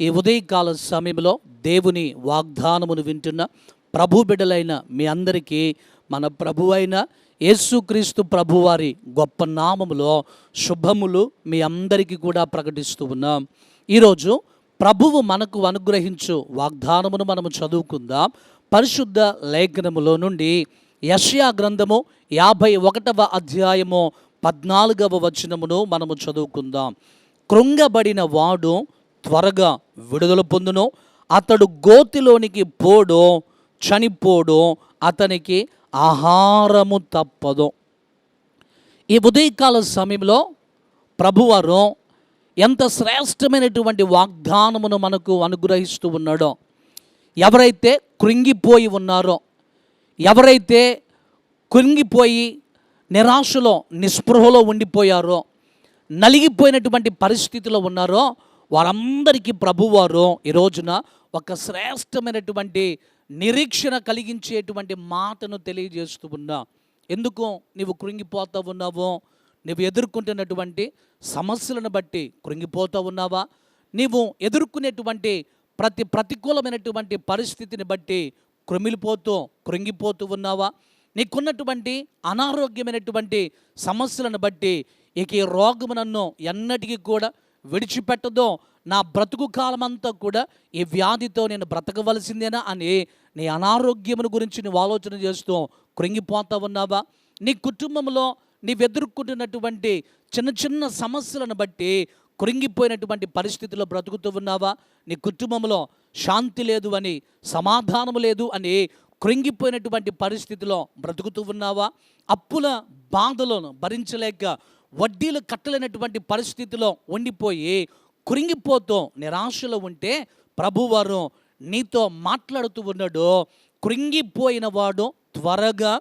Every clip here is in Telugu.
ఈ ఉదయకాల సమయంలో దేవుని వాగ్దానమును వింటున్న ప్రభు బిడ్డలైన మీ అందరికీ మన ప్రభు అయిన యేసుక్రీస్తు ప్రభువారి గొప్ప నామములో శుభములు మీ అందరికీ కూడా ప్రకటిస్తూ ఉన్నాం. ఈరోజు ప్రభువు మనకు అనుగ్రహించు వాగ్దానమును మనము చదువుకుందాం. పరిశుద్ధ లేఖనములో నుండి యష్యా గ్రంథము యాభై ఒకటవ అధ్యాయము పద్నాలుగవ వచనమును మనము చదువుకుందాం. కృంగబడిన వాడు త్వరగా విడుదల పొందును. అతడు గోతిలోనికి పోడు చనిపోడు అతనికి ఆహారము తప్పదు. ఈ ఉదయకాల సమయంలో ప్రభువారు ఎంత శ్రేష్టమైనటువంటి వాగ్దానమును మనకు అనుగ్రహిస్తూ ఉన్నాడో ఎవరైతే కృంగిపోయి ఉన్నారో ఎవరైతే కృంగిపోయి నిరాశలో నిస్పృహలో ఉండిపోయారో నలిగిపోయినటువంటి పరిస్థితిలో ఉన్నారో వారందరికీ ప్రభువారు ఈ రోజున ఒక శ్రేష్టమైనటువంటి నిరీక్షణ కలిగించేటువంటి మాటను తెలియజేస్తూ ఉన్నా. ఎందుకు నీవు కృంగిపోతూ ఉన్నావో నువ్వు ఎదుర్కొంటున్నటువంటి సమస్యలను బట్టి కృంగిపోతూ ఉన్నావా? నీవు ఎదుర్కొనేటువంటి ప్రతి ప్రతికూలమైనటువంటి పరిస్థితిని బట్టి కృమిలిపోతూ కృంగిపోతూ ఉన్నావా? నీకున్నటువంటి అనారోగ్యమైనటువంటి సమస్యలను బట్టి ఇక ఈ రోగము నన్ను ఎన్నటికీ కూడా విడిచిపెట్టదో నా బ్రతుకు కాలమంతా కూడా ఈ వ్యాధితో నేను బ్రతకవలసిందేనా అని నీ అనారోగ్యమును గురించి నువ్వు ఆలోచన చేస్తూ కృంగిపోతా ఉన్నావా? నీ కుటుంబంలో నీవు ఎదుర్కొంటున్నటువంటి చిన్న చిన్న సమస్యలను బట్టి కృంగిపోయినటువంటి పరిస్థితిలో బ్రతుకుతూ ఉన్నావా? నీ కుటుంబంలో శాంతి లేదు అని సమాధానం లేదు అని కృంగిపోయినటువంటి పరిస్థితిలో బ్రతుకుతూ ఉన్నావా? అప్పుల బాధలను భరించలేక వడ్డీలు కట్టలేనటువంటి పరిస్థితిలో ఉండిపోయి కృంగిపోతూ నిరాశలో ఉంటే ప్రభువారు నీతో మాట్లాడుతూ ఉన్నాడు కృంగిపోయిన వాడు త్వరగా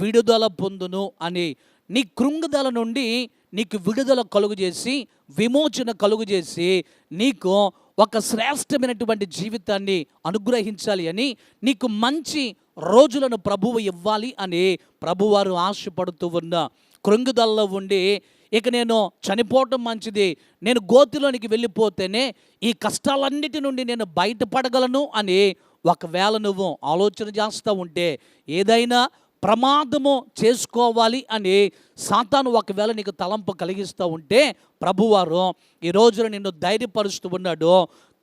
విడుదల పొందును అని. నీ కృంగుదల నుండి నీకు విడుదల కలుగు చేసి విమోచన కలుగు చేసి నీకు ఒక శ్రేష్టమైనటువంటి జీవితాన్ని అనుగ్రహించాలి అని నీకు మంచి రోజులను ప్రభువు ఇవ్వాలి అని ప్రభువారు ఆశపడుతూ ఉన్న. కృంగుదలలో ఉండి ఇక నేను చనిపోవటం మంచిది. నేను గోతిలోనికి వెళ్ళిపోతేనే ఈ కష్టాలన్నిటి నుండి నేను బయటపడగలను అని ఒకవేళ నువ్వు ఆలోచన చేస్తూ ఉంటే ఏదైనా ప్రమాదము చేసుకోవాలి అని సాతాను ఒకవేళ నీకు తలంపు కలిగిస్తూ ఉంటే ప్రభువారు ఈ రోజున నిన్ను ధైర్యపరుస్తూ ఉన్నాడు.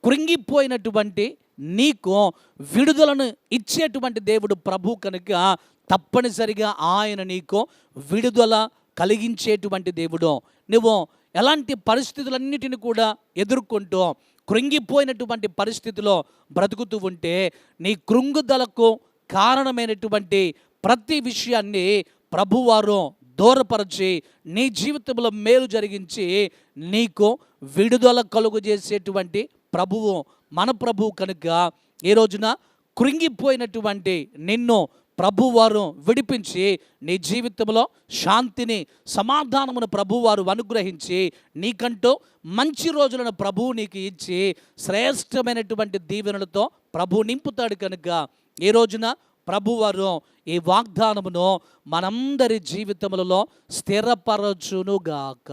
కృంగిపోయినటువంటి నీకు విడుదలను ఇచ్చేటువంటి దేవుడు ప్రభు కనుక తప్పనిసరిగా ఆయన నీకు విడుదల కలిగించేటువంటి దేవుడు. నువ్వు ఎలాంటి పరిస్థితులన్నిటిని కూడా ఎదుర్కొంటూ కృంగిపోయినటువంటి పరిస్థితిలో బ్రతుకుతూ ఉంటే నీ కృంగుదలకు కారణమైనటువంటి ప్రతి విషయాన్ని ప్రభువారు దూరపరచి నీ జీవితంలో మేలు జరిగించి నీకు విడుదల కలుగు చేసేటువంటి ప్రభువు మన ప్రభువు కనుక ఈ రోజున కృంగిపోయినటువంటి నిన్ను ప్రభువారు విడిపించి నీ జీవితంలో శాంతిని సమాధానమును ప్రభువారు అనుగ్రహించి నీకంటూ మంచి రోజులను ప్రభువు నీకు ఇచ్చి శ్రేష్టమైనటువంటి దీవెనలతో ప్రభు నింపుతాడు కనుక ఈ రోజున ప్రభువారు ఈ వాగ్దానమును మనందరి జీవితములలో స్థిరపరచునుగాక.